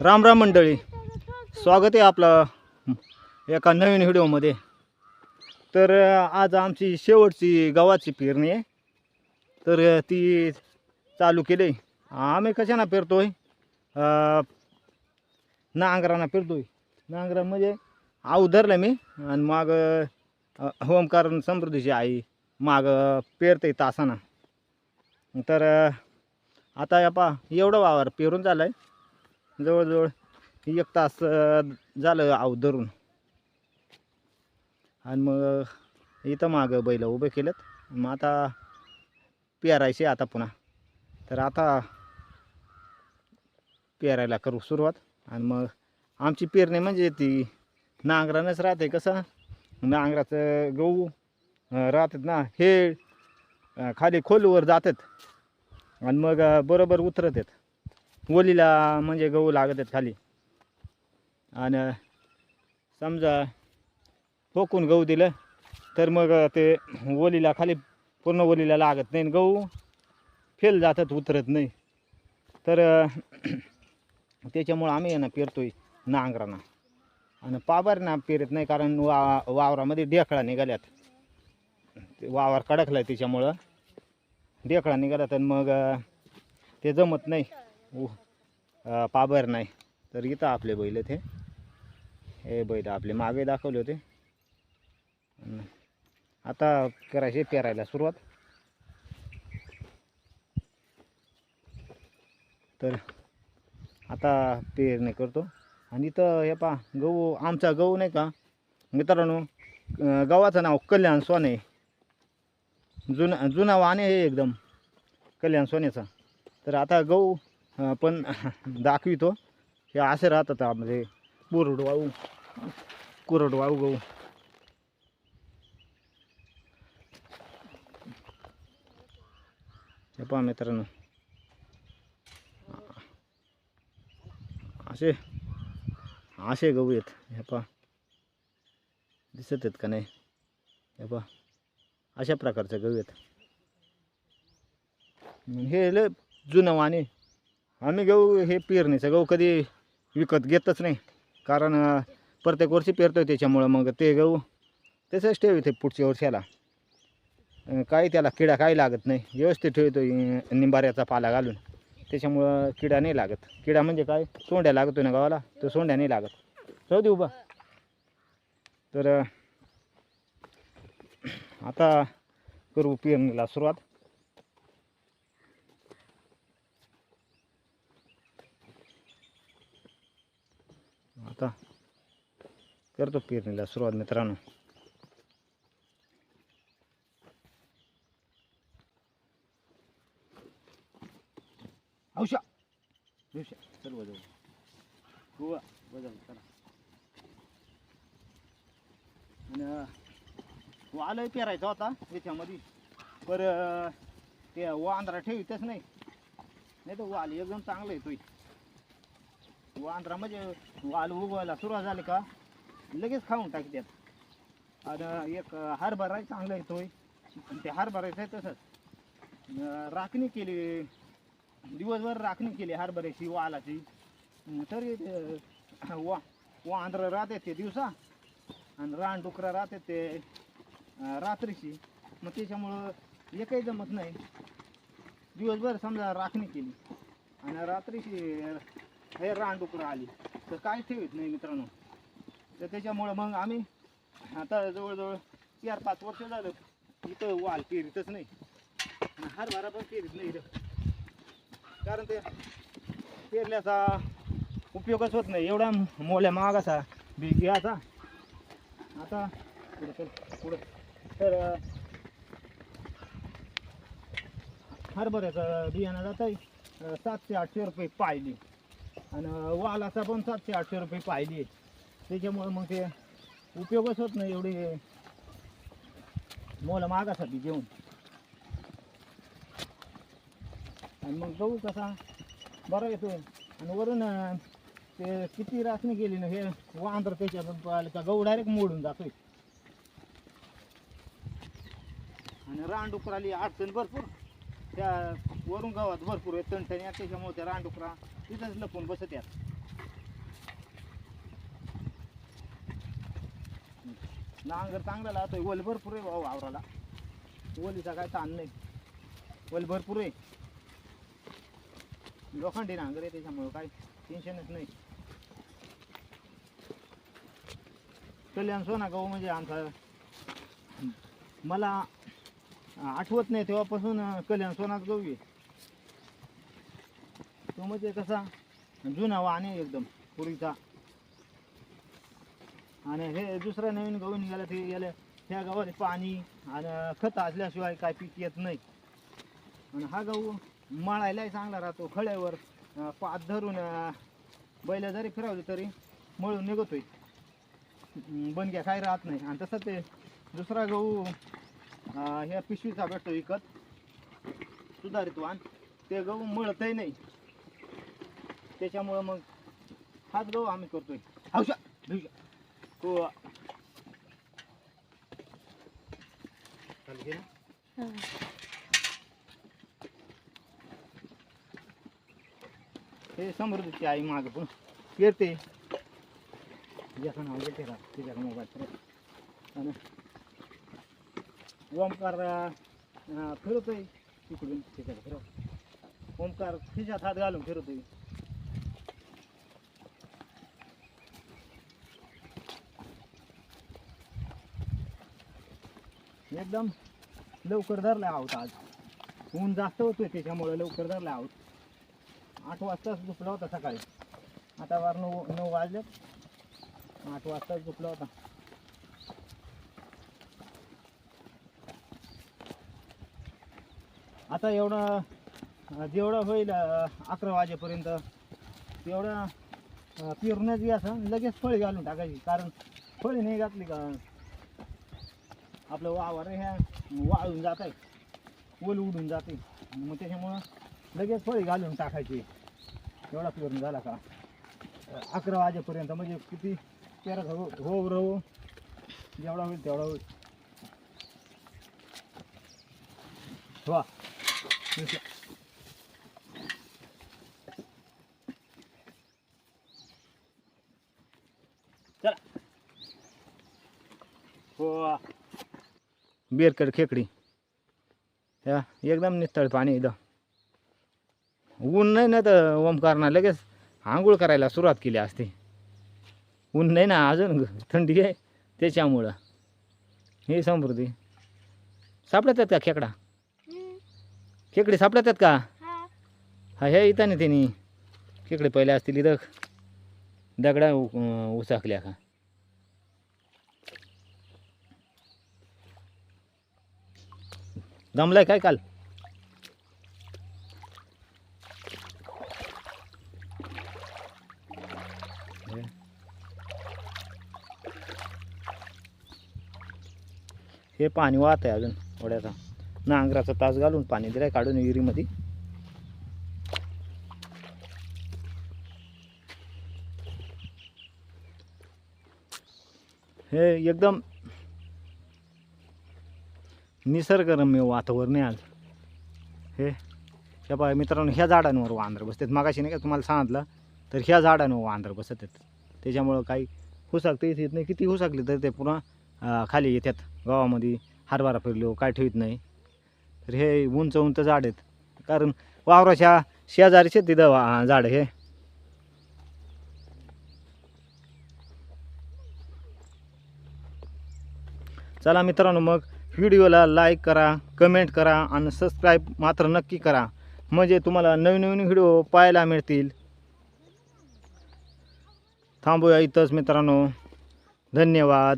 राम राम मंडळी. स्वागत आहे आपलं एका नवीन व्हिडिओमध्ये तर आज आमची शेवटची गव्हाची पेरणी आहे. तर ती चालू केली. आम्ही कशाना पेरतोय? नांगरांना नांगराना पेरतोय. नांगरा म्हणजे आऊ धरलं मी. आणि माग होमकारण समृद्धीची आई माग पेरते तासाना. तर आता या पा एवढं वावर पेरून झालं आहे जवळजवळ एक तास झालं आव धरून. आणि मग इथं मागं बैल उभे केलेत. मग आता पेरायचे आता पुन्हा. तर आता पेरायला करू सुरुवात. आणि मग आमची पेरणी म्हणजे ती नांगरानंच राहते कसं? नांगराचं गहू राहतात ना हे खाली खोलवर जातात. आणि मग बरोबर उतरत आहेत. ओलीला म्हणजे गहू लागत आहेत खाली. आणि समजा ठोकून गहू दिलं तर मग ते ओलीला खाली पूर्ण ओलीला लागत नाही. आणि गहू फेल जातात उतरत नाही. तर त्याच्यामुळं आम्ही यांना ना आहे नांगराना. आणि पाबारना पेरत नाही कारण वा वावरामध्ये ढेकळा निघाल्यात. ते वावर कडकला आहे त्याच्यामुळं. ढेकळा निघाला तर मग ते जमत नाही. उ- पाभर पाबर नाही. तर इथं आपले बैल ते. हे बैल आपले मागे दाखवले होते. आता करायचे पेरायला सुरुवात. तर आता पेरणी करतो. आणि इथं हे पा गहू आमचा गहू नाही का? मित्रांनो गव्हाचं नाव कल्याण सोने. जुना जुना वाणे आहे एकदम. कल्याण सोन्याचा. तर आता गहू पण दाखवितो. हे असे राहतात आपले कोरडवाळू कोरडवाळू गहू. हे पहा मित्रांनो. असे असे गहू आहेत. हे पहा. दिसत आहेत का नाही? हे पहा. अशा प्रकारचं गहू येतं हे लय जुनं वाणी आम्ही गहू हे पेरणीचं गहू कधी विकत घेतच नाही. कारण प्रत्येक वर्षी पेरतोय त्याच्यामुळं मग ते गहू तसंच ठेवते पुढच्या वर्षाला काही त्याला किडा काही लागत नाही. व्यवस्थित ठेवतो निंबाऱ्याचा पाला घालून. त्याच्यामुळं किडा नाही लागत. किडा म्हणजे काय? सोंड्या लागतो ना गावाला तो सोंड्या नाही लागत. जाऊ दे उभा. तर आता करू पेरणीला सुरुवात. आता करतो पेरणीला सुरुवात मित्रांनो. औषा. औषा. चल वजव गोवा वजव चला. आणि वालही पेरायचा होता याच्यामध्ये. पर ते वांद्रा ठेवीतच नाही. नाही तर वाल एकदम चांगलं येतोय. वांद्रा म्हणजे वाल उगवायला सुरुवात झाली का लगेच खाऊन टाकतात आणि एक हरभरा चांगला येतोय. आणि ते हरभरायचं आहे तसंच. राखणी केली दिवसभर राखणी केली हरभऱ्याची वालाची. तरी वा वांद्र राहते ते दिवसा. आणि रानडुकरं राहते ते. रात्रीची. मग त्याच्यामुळं एकही जमत नाही. दिवसभर समजा राखणी केली. आणि रात्रीची हे रानडुकरं आली. तर काय ठेवीत नाही मित्रांनो. तर त्याच्यामुळं मग आम्ही आता जवळजवळ चार पाच वर्ष झालं इथं वाल पेरीतच नाही. आणि हरभरा पण पेरीत नाही इथं. कारण ते पेरल्याचा उपयोगच होत नाही. एवढा मोल्या महागाचा बी घ्यायचा आता पुढं पुढं. तर अं, हरभऱ्याचं बियाणं जात आहे. सातशे आठशे रुपये पाहिली आणि वालाचा पण सातशे आठशे रुपये पाहिली त्याच्यामुळं मग ते उपयोगच होत नाही एवढी मोल मागासाठी घेऊन. आणि मग गहू कसा बरा येतो आणि वरून ते किती राखणी गेली ना हे वांद्र त्याच्यात पाहिलं का गहू डायरेक्ट मोडून जातोय. आणि रानडुकर आली अडचण भरपूर. त्या वरून गावात भरपूर आहे तणटण्या त्याच्यामुळे त्या रानडुकरा तिथंच लपून बसत यात नांगर चांगला लावतोय वल भरपूर आहे भाऊ वावराला. वलीचा काय ताण नाही. वल भरपूर आहे. लोखंडी नांगर आहे त्याच्यामुळे काय टेन्शनच नाही. कल्याण सोना गहू म्हणजे आमचा मला आठवत नाही तेव्हापासून कल्याण सोनात गहू आहे तो म्हणजे कसा? जुना वाण आहे एकदम पूर्वीचा. आणि हे दुसरा नवीन गहू निघाला ते याला ह्या गावात पाणी आणि खत असल्याशिवाय काय पीक येत नाही. आणि हा गहू मळायलाही चांगला राहतो खळ्यावर पात धरून बैला बैल जरी फिरवली तरी मळून निघतोय. बनग्या काय राहत नाही. आणि तसं ते दुसरा गहू ह्या पिशवीचा भेटतो विकत. सुधारित वाण. ते गहू मळतही नाही. त्याच्यामुळं मग हाच गहू आम्ही करतोय. हौशा भिवशा. तो चालू. हे. समृद्धीची आई माग पण. पेरते ज्याचं नाव घेते का? तिच्या मोबाईल. आणि ओमकार अं, फिरतोय तिकडून तिकडे फिरव. ओमकार खिशात हात घालून फिरतोय. एकदम लवकर धरला आहोत आज. ऊन जास्त होतोय त्याच्यामुळे लवकर धरला आहोत. आठ वाजताच झोपला होता सकाळी. आता वार नऊ नऊ वाजले आठ वाजताच झोपला होता. आता एवढं जेवढं होईल अकरा वाजेपर्यंत तेवढं पेरूनच घ्यायचं लगेच फळी घालून टाकायची. कारण फळी नाही घातली का आपलं वावर ह्या वाळून जात आहे ओल उडून जाते. मग त्याच्यामुळं लगेच फळी घालून टाकायची. एवढा पेरून झाला का? अकरा वाजेपर्यंत म्हणजे किती? पेरा हो हो राहू जेवढा होईल तेवढा होईल. वा. चला हो बेरकड खेकडी. या एकदम निस्तळ पाणी इथं. ऊन नाही ना तर ओमकारना लगेच आंघोळ करायला सुरुवात केली असते. ऊन नाही ना अजून थंडी आहे त्याच्यामुळं. हे समृद्धी. सापडतात का खेकडा? खेकडे सापडतात का? हा. हे इथं नाही त्यांनी खेकडे पहिले असतील इथं. दगडा उचाकल्या का? दमलाय काय काल? हे. हे पाणी वाहत आहे अजून ओढ्याचा नांगराचा तास घालून पाणी दिलं काढून विहिरीमध्ये. हे एकदम निसर्गरम्य वातावरण आहे आज. हे ह्या पहा मित्रांनो ह्या झाडांवर वांदर बसतात. मागाशी नाही का तुम्हाला सांगितलं तर ह्या झाडांवर वांदर बसत आहेत. त्याच्यामुळं काही हुसाकता येत नाही. किती हुसाकली तर ते पुन्हा खाली येतात. गावामध्ये हरभरा फिरलो काय ठेवीत नाही. तर हे उंच उंच झाड आहेत. कारण वावराच्या शेजारी तिथं वा- झाड हे. चला मित्रांनो मग व्हिडिओला लाईक करा कमेंट करा आणि सबस्क्राईब मात्र नक्की करा. म्हणजे तुम्हाला नवीन नवीन व्हिडिओ पाहायला मिळतील. थांबूया इथंच मित्रांनो. धन्यवाद.